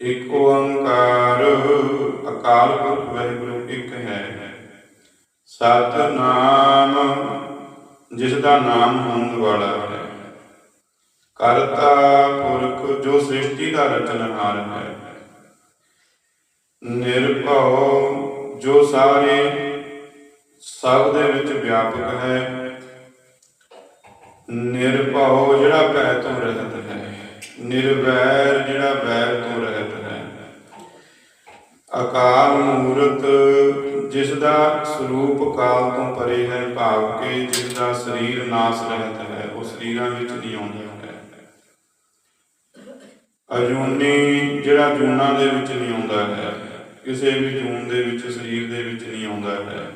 ਇਕ ਓੰਕਾਰ, ਅਕਾਲ ਪੁਰਖ ਵਾਹਿਗੁਰੂ ਇੱਕ ਹੈ। ਸਤਨਾਮ, ਜਿਸ ਦਾ ਨਾਮ ਹੋਂਦ ਵਾਲਾ ਹੈ। ਕਰਤਾ ਪੁਰਖ, ਜੋ ਸ੍ਰਿਸ਼ਟੀ ਦਾ ਰਚਨਹਾਰ ਹੈ। ਨਿਰਭਉ, ਜੋ ਸਾਰੇ ਸਭ ਦੇ ਵਿੱਚ ਵਿਆਪਕ ਹੈ। ਨਿਰਭਉ ਜਿਹੜਾ ਭੈ ਤੋਂ ਰਹਿਤ ਹੈ। ਨਿਰਵੈਰ ਜਿਹੜਾ ਵੈਰ ਤੋਂ ਰਹਿਤ ਹੈ ਅਕਾਲ ਮੂਰਤ, ਜਿਸ ਦਾ ਸਰੂਪ ਕਾਲ ਤੋਂ ਪਰੇ ਹੈ, ਭਾਵ ਕਿ ਜਿਸ ਦਾ ਸਰੀਰ ਨਾਸ ਰਹਿਤ ਹੈ, ਉਹ ਸਰੀਰਾਂ ਵਿੱਚ ਨਹੀਂ ਆਉਂਦਾ ਹੈ। ਅਜੂਨੀ ਜਿਹੜਾ ਜੂਨਾਂ ਦੇ ਵਿੱਚ ਨਹੀਂ ਆਉਂਦਾ ਹੈ, ਕਿਸੇ ਵੀ ਜੂਨ ਦੇ ਵਿੱਚ, ਸਰੀਰ ਦੇ ਵਿੱਚ ਨਹੀਂ ਆਉਂਦਾ ਹੈ।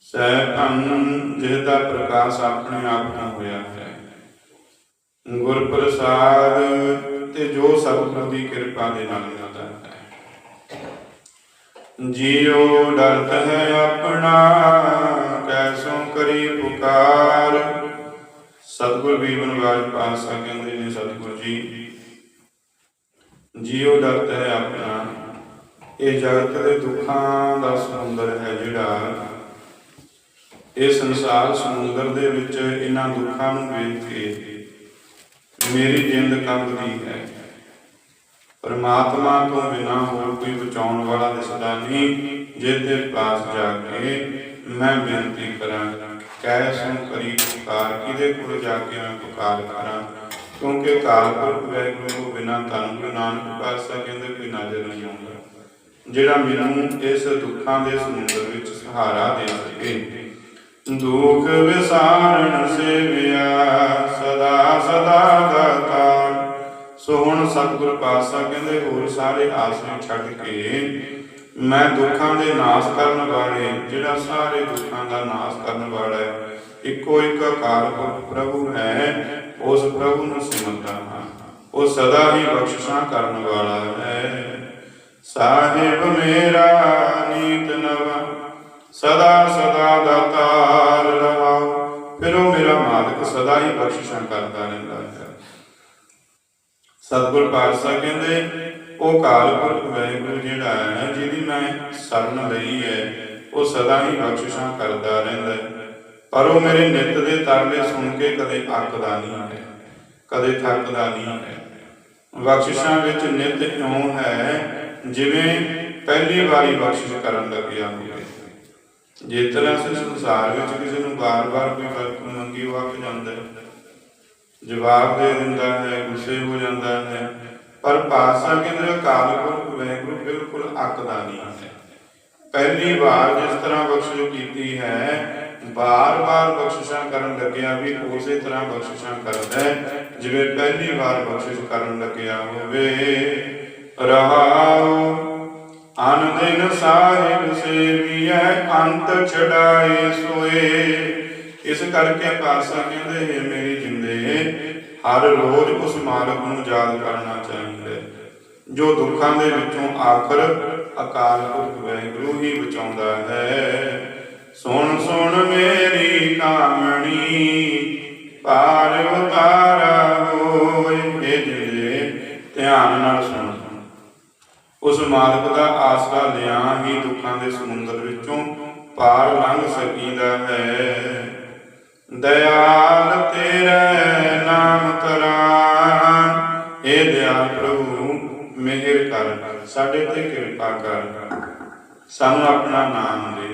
ਸਹਿ ਧਨ, ਜਿਸ ਦਾ ਪ੍ਰਕਾਸ਼ ਆਪਣੇ ਆਪ ਨੂੰ ਹੋਇਆ ਹੈ। ਗੁਰ ਪ੍ਰਸਾਦ ਤੇ ਜੋ ਸਤਿਗੁਰ ਦੀ ਕਿਰਪਾ ਦੇ ਨਾਲ ਮਿਲਦਾ ਹੈ। ਜੀਉ ਡਰਤ ਹੈ ਆਪਣਾ, ਕੈਸੋਂ ਕਰੀ ਪੁਕਾਰ। ਸਤਿਗੁਰ ਵੀ ਬਨਵਾਜ ਪਾਸਾ ਕਹਿੰਦੇ ਨੇ, ਸਤਿਗੁਰ ਜੀ, ਜੀਉ ਡਰਤ ਹੈ ਆਪਣਾ, ਇਹ ਜਗਤ ਦੇ ਦੁੱਖਾਂ ਦਾ ਸਮੁੰਦਰ ਹੈ ਜਿਹੜਾ। ਇਹ ਸੰਸਾਰ ਸਮੁੰਦਰ ਦੇ ਵਿੱਚ ਇਹਨਾਂ ਦੁੱਖਾਂ ਨੂੰ ਵੇਖ ਕੇ ਮੇਰੀ ਜਿੰਦ ਕੰਬਦੀ ਹੈ। ਪਰਮਾਤਮਾ ਤੋਂ ਬਿਨਾ ਹੋਰ ਕੋਈ ਬਚਾਉਣ ਵਾਲਾ ਦਿਸਦਾ ਨਹੀਂ ਜਿਹਦੇ ਪਾਸ ਜਾ ਕੇ ਮੈਂ ਬੇਨਤੀ ਕਰਾਂ, ਕਹਿ ਸੁਣ ਕਰੀ ਪੁਕਾਰ ਕਿਹਦੇ ਕੋਲ ਜਾ ਕੇ ਮੈਂ ਪੁਕਾਰ ਕਰਾਂ? ਕਿਉਂਕਿ ਕਾਲ ਪੁਰਖ ਵੈਗੁਰੂ ਤੋਂ ਬਿਨਾ ਧੰਨ ਗੁਰੂ ਨਾਨਕ ਪਾਤਸ਼ਾਹ ਕਹਿੰਦੇ ਕੋਈ ਨਜ਼ਰ ਨਹੀਂ ਆਉਂਦਾ ਜਿਹੜਾ ਮੈਨੂੰ ਇਸ ਦੁੱਖਾਂ ਦੇ ਸਮੁੰਦਰ ਵਿੱਚ ਸਹਾਰਾ ਦੇ ਸਕੇ। ਦੁਖ ਵਿਸਾਰਣ ਸੇਵਿਆ, ਸਦਾ ਸਦਾ ਦਾਤਾਰ ਸੋ ਹੁਣ ਸਤਿਗੁਰ ਪਾਤਸ਼ਾਹ ਕਹਿੰਦੇ, ਹੋਰ ਸਾਰੇ ਆਸਰੇ ਛੱਡ ਕੇ ਮੈਂ ਦੁੱਖਾਂ ਦੇ ਨਾਸ਼ ਕਰਨ ਵਾਲੇ, ਜਿਹੜਾ ਸਾਰੇ ਦੁੱਖਾਂ ਦਾ ਨਾਸ਼ ਕਰਨ ਵਾਲਾ ਹੈ, ਇੱਕੋ ਇੱਕ ਅਕਾਲ ਪ੍ਰਭੂ ਹੈ, ਉਸ ਪ੍ਰਭੂ ਨੂੰ ਸਿਮਰਦਾ ਹਾਂ। ਉਹ ਸਦਾ ਹੀ ਬਖਸ਼ਿਸ਼ਾਂ ਕਰਨ ਵਾਲਾ ਹੈ। ਸਾਹਿਬ ਮੇਰਾ ਨੀਤ ਨਵਾ, ਸਦਾ ਸਦਾ ਦਾਤਾਰ ਰਹਾਉ ਫਿਰ ਉਹ ਮੇਰਾ ਮਾਲਕ ਸਦਾ ਹੀ ਬਖਸ਼ਿਸ਼ਾਂ ਕਰਦਾ ਰਹਿੰਦਾ ਸਤਿਗੁਰ ਪਾਤਸ਼ਾਹ ਕਹਿੰਦੇ, ਉਹ ਕਾਲ ਪੁਰਖ ਵਾਹਿਗੁਰੂ ਜਿਹੜਾ ਹੈ ਜਿਹਦੀ ਮੈਂ ਸ਼ਰਨ ਲਈ ਹੈ, ਉਹ ਸਦਾ ਹੀ ਬਖਸ਼ਿਸ਼ਾਂ ਕਰਦਾ ਰਹਿੰਦਾ ਹੈ। ਪਰ ਉਹ ਮੇਰੇ ਨਿੱਤ ਦੇ ਤਰਲੇ ਸੁਣ ਕੇ ਕਦੇ ਅੱਕਦਾ ਨਹੀਂ ਹੈ, ਕਦੇ ਥੱਕਦਾ ਨਹੀਂ ਹੈ। ਬਖਸ਼ਿਸ਼ਾਂ ਵਿੱਚ ਨਿਤ ਇਉਂ ਹੈ, ਜਿਵੇਂ ਪਹਿਲੀ ਵਾਰੀ ਬਖਸ਼ਿਸ਼ ਕਰਨ ਲੱਗਿਆ ਹੋਵੇ। ਜੇ ਤਰ੍ਹਾਂ ਸੰਸਾਰ ਵਿੱਚ ਕਿਸੇ ਨੂੰ ਬਾਰ-ਬਾਰ ਕੋਈ ਵਰਤ ਮੰਗੀ ਉਹ ਅੱਕ ਜਾਂਦਾ ਹੈ। ਜਵਾਬ ਦੇ ਦਿੰਦਾ ਹੈ, ਗੁੱਸੇ ਹੋ ਜਾਂਦਾ ਹੈ। ਪਰ ਪਾਤਸ਼ਾਹ ਕਹਿੰਦੇ ਅਕਾਲ ਪੁਰਖ ਵੈਗੁਰੂ ਬਿਲਕੁਲ ਅੱਕਦਾ ਨਹੀਂ ਹੈ। ਪਹਿਲੀ ਵਾਰ ਜਿਸ ਤਰ੍ਹਾਂ ਬਖਸ਼ਿਸ਼ ਕੀਤੀ ਹੈ, ਬਾਰ-ਬਾਰ ਬਖਸ਼ਿਸ਼ਾਂ ਕਰਨ ਲੱਗਿਆ ਵੀ ਉਸੇ ਤਰ੍ਹਾਂ ਬਖਸ਼ਿਸ਼ਾਂ ਕਰਦਾ ਜਿਵੇਂ ਪਹਿਲੀ ਵਾਰ ਬਖਸ਼ਿਸ਼ ਕਰਨ ਲੱਗਿਆ ਹੋਵੇ। ਰਹਾਉ ਅਨ ਸਾਹਿਬ ਸੇਵੀਐ, ਅੰਤ ਛਡਾਏ ਸੋਏ। ਇਸ ਕਰਕੇ ਪਾਸਾ ਕਹਿੰਦੇ ਹੈ ਹਰ ਰੋਜ਼ ਉਸ ਮਾਲਕ ਨੂੰ ਯਾਦ ਕਰਨਾ ਚਾਹੀਦਾ ਹੈ। ਜੋ ਦੁੱਖਾਂ ਦੇ ਵਿੱਚੋਂ ਆਖਰ ਅਕਾਲ ਪੁਰਖ ਵਾਹਿਗੁਰੂ ਹੀ ਬਚਾਉਂਦਾ ਹੈ। ਸੁਣ ਸੁਣ ਮੇਰੀ ਕਾਮਣੀ ਪਾਰ ਉਤਾਰਾ ਹੋਏ ਇਹ ਧਿਆਨ ਨਾਲ ਸੁਣ। ਉਸ ਮਾਲਕ ਦਾ ਆਸਰਾ ਲਿਆ ਹੀ ਦੁੱਖਾਂ ਦੇ ਸਮੁੰਦਰ ਵਿੱਚੋਂ ਪਾਰ ਲੰਘ ਸਕੀਦਾ ਹੈ। ਦਇਆਲ ਤੇਰਾ ਨਾਮ ਤਰਾਂ ਇਹ ਦਿਆਲ ਪ੍ਰਭੂ, ਮਿਹਰ ਕਰ, ਸਾਡੇ ਤੇ ਕਿਰਪਾ ਕਰ। ਸਾਨੂੰ ਆਪਣਾ ਨਾਮ ਦੇ।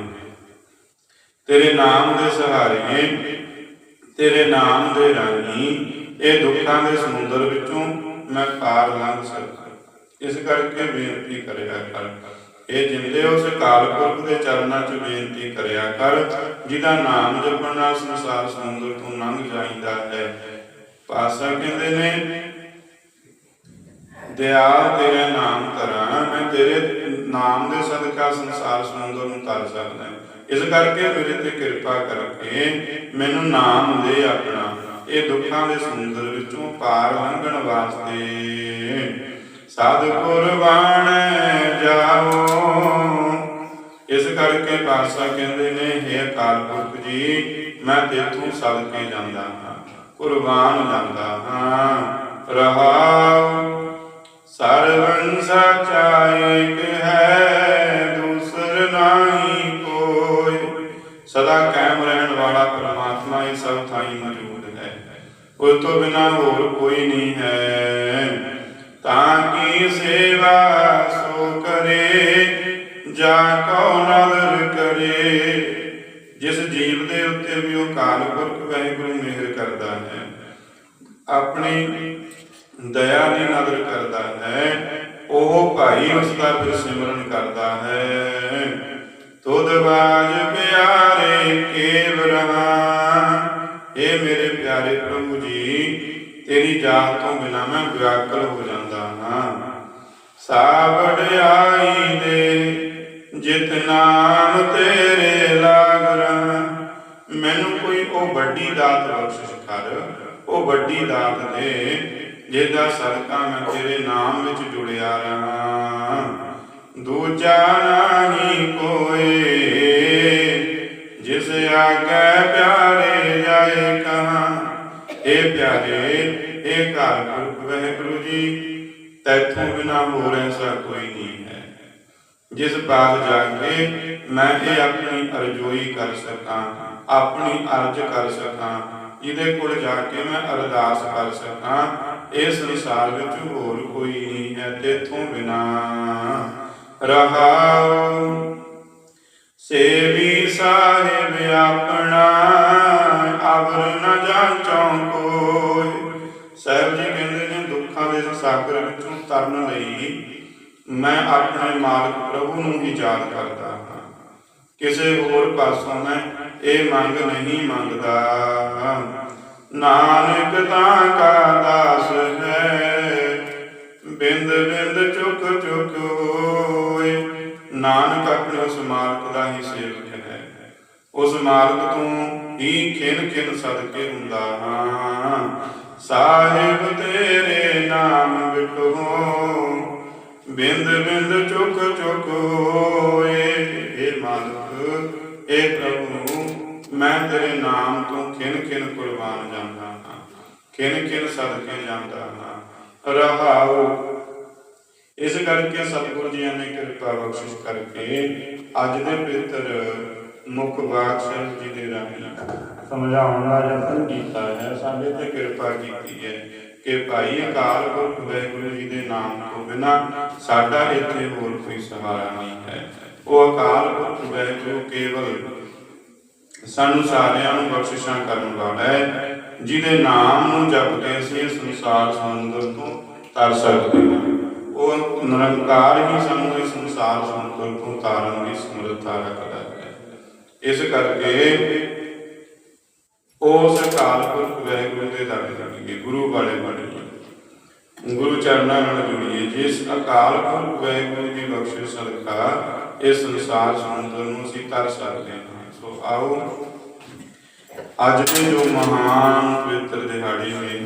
ਤੇਰੇ ਨਾਮ ਦੇ ਸਹਾਰੇ, ਤੇਰੇ ਨਾਮ ਦੇ ਰਾਹੀਂ ਇਹ ਦੁੱਖਾਂ ਦੇ ਸਮੁੰਦਰ ਵਿੱਚੋਂ ਮੈਂ ਪਾਰ ਲੰਘ ਸਕਾਂ। ਇਸ ਕਰਕੇ ਬੇਨਤੀ ਕਰਿਆ ਕਰ। ਇਹ ਜਿੰਦੇ ਉਸ ਕਾਲ ਪੁਰਖ ਦੇ ਚਰਨਾਂ 'ਚ ਬੇਨਤੀ ਕਰਿਆ ਕਰ, ਜਿਹਦਾ ਨਾਮ ਜਪਣ ਨਾਲ ਸੰਸਾਰ ਸਮੁੰਦਰ ਤੋਂ ਲੰਘ ਜਾਂਦਾ ਹੈ। ਪਾਸਾ ਕਹਿੰਦੇ ਨੇ ਦਿਆਲ ਤੇਰੇ ਨਾਮ ਤਰਾਂ ਮੈਂ ਤੇਰੇ ਨਾਮ ਦੇ ਸਦਕਾ ਸੰਸਾਰ ਸਮੁੰਦਰ ਨੂੰ ਤਰ ਸਕਦਾ ਇਸ ਕਰਕੇ ਮੇਰੇ ਤੇ ਕਿਰਪਾ ਕਰਕੇ ਮੈਨੂੰ ਨਾਮ ਦੇ ਆਪਣਾ, ਇਹ ਦੁੱਖਾਂ ਦੇ ਸਮੁੰਦਰ ਵਿੱਚੋਂ ਪਾਰ ਲੰਘਣ ਵਾਸਤੇ ਸਤਿਗੁਰ ਬਾਣ ਜਾਓ। ਇਸ ਕਰਕੇ ਪਾਤਸ਼ਾਹ ਕਹਿੰਦੇ ਨੇ हे ਅਕਾਲ ਪੁਰਖ ਜੀ, ਮੈਂ ਤੇਥੋਂ ਸਦਕੇ ਜਾਂਦਾ ਹਾਂ। ਕੁਰਬਾਨ ਜਾਂਦਾ ਹਾਂ। ਰਹਾਉ ਸਰਵੰ ਸਾਚਾ ਹੈ, ਦੂਸਰ ਨਾਹੀ ਕੋਈ। ਸਦਾ ਕਾਇਮ ਰਹਿਣ ਵਾਲਾ ਪ੍ਰਮਾਤਮਾ ਇਹ ਸਭ ਥਾਈ ਮੌਜੂਦ ਹੈ। ਉਸ ਤੋਂ ਬਿਨਾ ਹੋਰ ਕੋਈ ਨਹੀਂ ਹੈ। ਤਾਂ ਕੀ ਸੇਵਾ ਸੋ ਕਰੇ, ਜਾ ਕੋ ਨਦਰ ਕਰੇ। ਜਿਸ ਜੀਵ ਉੱਤੇ ਵੀ ਉਹ ਕਾਲ ਪੁਰਖ ਵਾਹਿਗੁਰੂ ਮਿਹਰ ਕਰਦਾ ਹੈ, ਆਪਣੀ ਦਇਆ ਦੀ ਨਦਰ ਕਰਦਾ ਹੈ, ਉਹ ਭਾਈ ਉਸ ਦਾ ਫਿਰ ਸਿਮਰਨ ਕਰਦਾ ਹੈ। ਤੁਧ ਬਾਜ ਪਿਆਰੇ ਕੇਵ ਰਹਾ ਇਹ ਮੇਰੇ ਪਿਆਰੇ ਪ੍ਰਭੂ ਜੀ, ਤੇਰੀ ਜਾਤ ਤੋਂ ਬਿਨਾ ਮੈਂ ਵਿਆਕਲ ਹੋ ਜਾਂਦਾ ਹਾਂ। ਸਾਬੜਾਈ ਦੇ, ਜਿਤ ਨਾਮ ਤੇਰੇ ਲਾਗ ਉਹ ਵੱਡੀ ਦਾਤ ਬਖਸ਼ਿਸ਼ ਕਰ। ਉਹ ਵੱਡੀ ਦਾਤ ਦੇ, ਜਿਹਦਾ ਸਦਕਾ ਮੈਂ ਤੇਰੇ ਨਾਮ ਵਿੱਚ ਜੁੜਿਆ ਰਹਾ। ਦੂਜਾ ਨਹੀਂ ਕੋਏ, ਜਿਸ ਆਗੇ ਪਿਆਰੇ ਜਾਏ ਕਹਾਂ। ਇਹ ਪਿਆਰੇ ਇਹ ਘਰ ਪੁਰਖ ਜੀ, ਤੈਥੋਂ ਬਿਨਾ ਹੋਰ ਐਸਾ ਕੋਈ ਨਹੀਂ ਹੈ। ਜਿਸ ਬਾਗ ਜਾ ਕੇ ਮੈਂ ਇਹ ਆਪਣੀ ਅਰਜ਼ੋਈ ਕਰ ਸਕਾਂ। ਆਪਣੀ ਅਰਜ਼ ਕਰ ਸਕਾਂ। ਜਿਹਦੇ ਕੋਲ ਜਾ ਕੇ ਮੈਂ ਅਰਦਾਸ ਕਰ ਸਕਾਂ। ਇਸ ਸੰਸਾਰ ਵਿੱਚ ਹੋਰ ਕੋਈ ਨਹੀਂ ਹੈ ਤੇਥੋਂ ਬਿਨਾ। ਰਹਾਉ। ਸੇਵੀ ਸਾਹਿਬ ਆਪਣਾ, ਅਵਰ ਨ ਜਾਂਚੋਂ ਕੋਈ। ਸਾਹਿਬ ਜੀ ਕਹਿੰਦੇ ਨੇ ਦੁੱਖਾਂ ਦੇ ਸਾਗਰ ਵਿੱਚੋਂ ਤਰਨ ਲਈ ਮੈਂ ਆਪਣੇ ਮਾਲਕ ਪ੍ਰਭੂ ਨੂੰ ਹੀ ਯਾਦ ਕਰਦਾ ਹਾਂ। ਕਿਸੇ ਹੋਰ ਪਾਸੋਂ ਮੈਂ ਇਹ ਮੰਗ ਨਹੀਂ ਮੰਗਦਾ। ਨਾਨਕ ਤਾਂ ਕਾ ਦਾਸ ਹੈ। ਬਿੰਦ ਬਿੰਦ ਚੁੱਕ ਚੁੱਕ ਹੋਏ ਨਾਨਕ ਆਪਣੇ ਉਸ ਮਾਲਕ ਦਾ ਹੀ ਸੇਵਕ ਹੈ। ਉਸ ਮਾਲਕ ਤੋਂ ਹੀ ਖਿਨ ਖਿਨ ਸਦਕੇ ਹੁੰਦਾ ਹਾਂ। ਸਾਹਿਬ ਤੇਰੇ ਨਾਮ ਵਿਟੋ ਬਿੰਦ ਬਿੰਦ ਚੁੱਕ ਚੁੱਕ ਹੋਏ ਇਹ ਮਾਲਕ, ਇਹ ਪ੍ਰਭੂ ਮੈਂ ਤੇਰੇ ਨਾਮ ਤੋਂ ਖਿਨ ਖਿਨ ਕੁਰਬਾਨ ਜਾਂਦਾ ਹਾਂ। ਖਿਨ ਖਿਨ ਸਦਕੇ ਜਾਂਦਾ ਹਾਂ। ਰਹਾਉ। ਇਸ ਕਰਕੇ ਸਤਿਗੁਰੂ ਜੀ ਨੇ ਕਿਰਪਾ ਬਖਸ਼ਿਸ਼ ਕਰਕੇ ਅੱਜ ਦੇ ਪਵਿੱਤਰ ਮੁਖ ਬਾਦਸ਼ਾਹ ਜੀ ਦੇ ਰਾਹੀਂ ਸਮਝਾਉਣ ਦਾ ਯਤਨ ਕੀਤਾ ਹੈ। ਸਾਡੇ ਤੇ ਕਿਰਪਾ ਕੀਤੀ ਹੈ ਕਿ ਭਾਈ ਅਕਾਲ ਪੁਰਖ ਵਾਹਿਗੁਰੂ ਜੀ ਦੇ ਨਾਮ ਤੋਂ ਬਿਨਾ ਸਾਡਾ ਇੱਥੇ ਹੋਰ ਕੋਈ ਸਹਾਰਾ ਨਹੀਂ ਹੈ। ਉਹ ਅਕਾਲ ਪੁਰਖ ਵਾਹਿਗੁਰੂ ਕੇਵਲ ਸਾਨੂੰ ਸਾਰਿਆਂ ਨੂੰ ਬਖਸ਼ਿਸ਼ਾਂ ਕਰਨ ਵਾਲਾ ਹੈ, ਜਿਹਦੇ ਨਾਮ ਨੂੰ ਜਪ ਕੇ ਅਸੀਂ ਇਸ ਸੰਸਾਰ ਸਮੁੰਦਰ ਤੋਂ ਤਰ ਸਕਦੇ ਹਾਂ। ਉਹ ਨਿਰੰਕਾਰ ਹੀ ਸਾਨੂੰ ਇਸ ਸੰਸਾਰ ਸਮੁੰਦਰ ਤੋਂ ਤਾਰਨ ਦੀ ਸਮਰੱਥਾ ਰੱਖਦਾ ਹੈ। ਇਸ ਕਰਕੇ ਉਸ ਅਕਾਲ ਪੁਰਖ ਵਾਹਿਗੁਰੂ ਦੇ ਦਰ ਜਾਈਏ, ਗੁਰੂ ਵਾਲੇ ਬਣੀਏ ਗੁਰੂ ਚਰਨਾਂ ਨਾਲ ਜੁੜੀਏ, ਜਿਸ ਅਕਾਲ ਪੁਰਖ ਵਾਹਿਗੁਰੂ ਦੀ ਬਖਸ਼ਿਸ਼ ਸਦਕਾ ਇਸ ਸੰਸਾਰ ਸਮੁੰਦਰ ਨੂੰ ਅਸੀਂ ਤਰ ਸਕਦੇ ਹਾਂ। ਸੋ ਆਓ। ਅੱਜ ਦੇ ਜੋ ਮਹਾਨ ਪਵਿੱਤਰ ਦਿਹਾੜੀ ਹੋਈ